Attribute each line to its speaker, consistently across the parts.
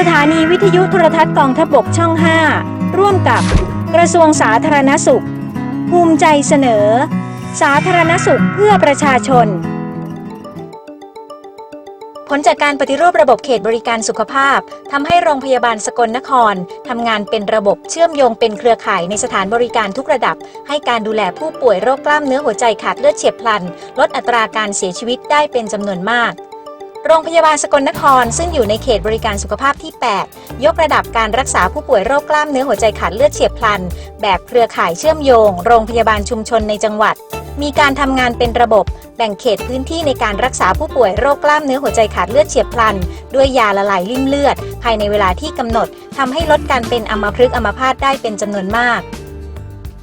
Speaker 1: สถานีวิทยุโทรทัศน์กองทพบกช่อง 5 ร่วมกับกระทรวงสาธารณสุข ภูมิใจเสนอ สาธารณสุขเพื่อประชาชน ผลจากการปฏิรูประบบเขตบริการสุขภาพทำให้โรงพยาบาลสกลนครทำงานเป็นระบบเชื่อมโยงเป็นเครือข่ายในสถานบริการทุกระดับ ให้การดูแลผู้ป่วยโรคกล้ามเนื้อหัวใจขาดเลือดเฉียบพลัน ลดอัตราการเสียชีวิตได้เป็นจำนวนมาก โรงพยาบาลสกลนคร ซึ่งอยู่ในเขตบริการสุขภาพที่ 8 ยกระดับการรักษาผู้ป่วยโรคกล้ามเนื้อหัวใจขาดเลือดเฉียบพลัน แบบเครือข่ายเชื่อมโยง โรงพยาบาลชุมชนในจังหวัด มีการทำงานเป็นระบบ แบ่งเขตพื้นที่ในการรักษาผู้ป่วยโรคกล้ามเนื้อหัวใจขาดเลือดเฉียบพลัน ด้วยยาละลายริ่มเลือด ภายในเวลาที่กำหนดทำให้ลดการเป็นอัมพฤกษ์อัมพาตได้เป็นจำนวนมาก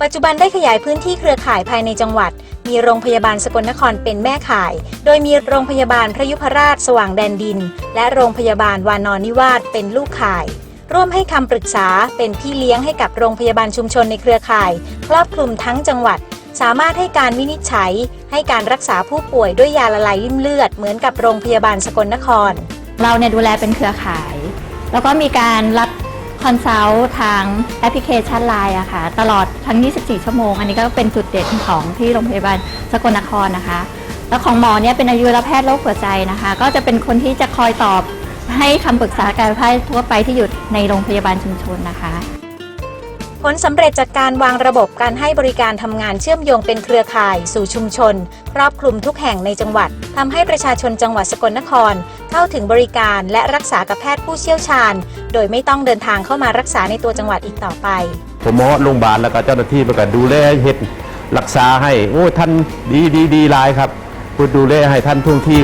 Speaker 1: ปัจจุบันได้ขยายพื้นที่เครือข่ายภายในจังหวัด มีโรงพยาบาลสกลนครเป็นแม่ข่าย โดยมีโรงพยาบาลพระยุพราชสว่างแดนดิน และโรงพยาบาลวานอนนิวาสเป็นลูกข่าย ร่วมให้คำปรึกษาเป็นพี่เลี้ยงให้กับโรงพยาบาลชุมชนในเครือข่าย ครอบคลุมทั้งจังหวัด สามารถให้การวินิจฉัย ให้การรักษาผู้ป่วยด้วยยาละลายริ่มเลือดเหมือนกับโรงพยาบาลสกลนคร
Speaker 2: เราเนี่ยดูแลเป็นเครือข่าย แล้วก็มีการรับ คอนซัลท์ทางแอปพลิเคชันไลน์อะค่ะ ตลอดทั้ง 24 ชั่วโมง อันนี้ก็เป็นจุดเด่นของที่โรงพยาบาลสกลนครนะคะ แล้วของหมอเนี่ยเป็นอายุรแพทย์โรคหัวใจนะคะ ก็จะเป็นคนที่จะคอยตอบให้คำปรึกษาการแพทย์ทั่วไปที่อยู่ในโรงพยาบาลชุมชนนะคะ
Speaker 1: ผลสำเร็จจากการวางระบบการให้บริการทำงานเชื่อมโยงเป็นเครือข่ายสู่ชุมชน ครอบคลุมทุกแห่งในจังหวัดทำให้ประชาชนจังหวัดสกลนคร เข้าถึงบริการและรักษากับแพทย์ผู้เชี่ยวชาญ โดยไม่ต้องเดินทางเข้ามารักษาในตัวจังหวัดอีกต่อไป
Speaker 3: ผมหมอโรงพยาบาลแล้วก็เจ้าหน้าที่ประก็ดูแลเห็ดรักษาให้ โอ้ท่านดีดีดีหลายครับพูดดูแลให้ท่านท่งที่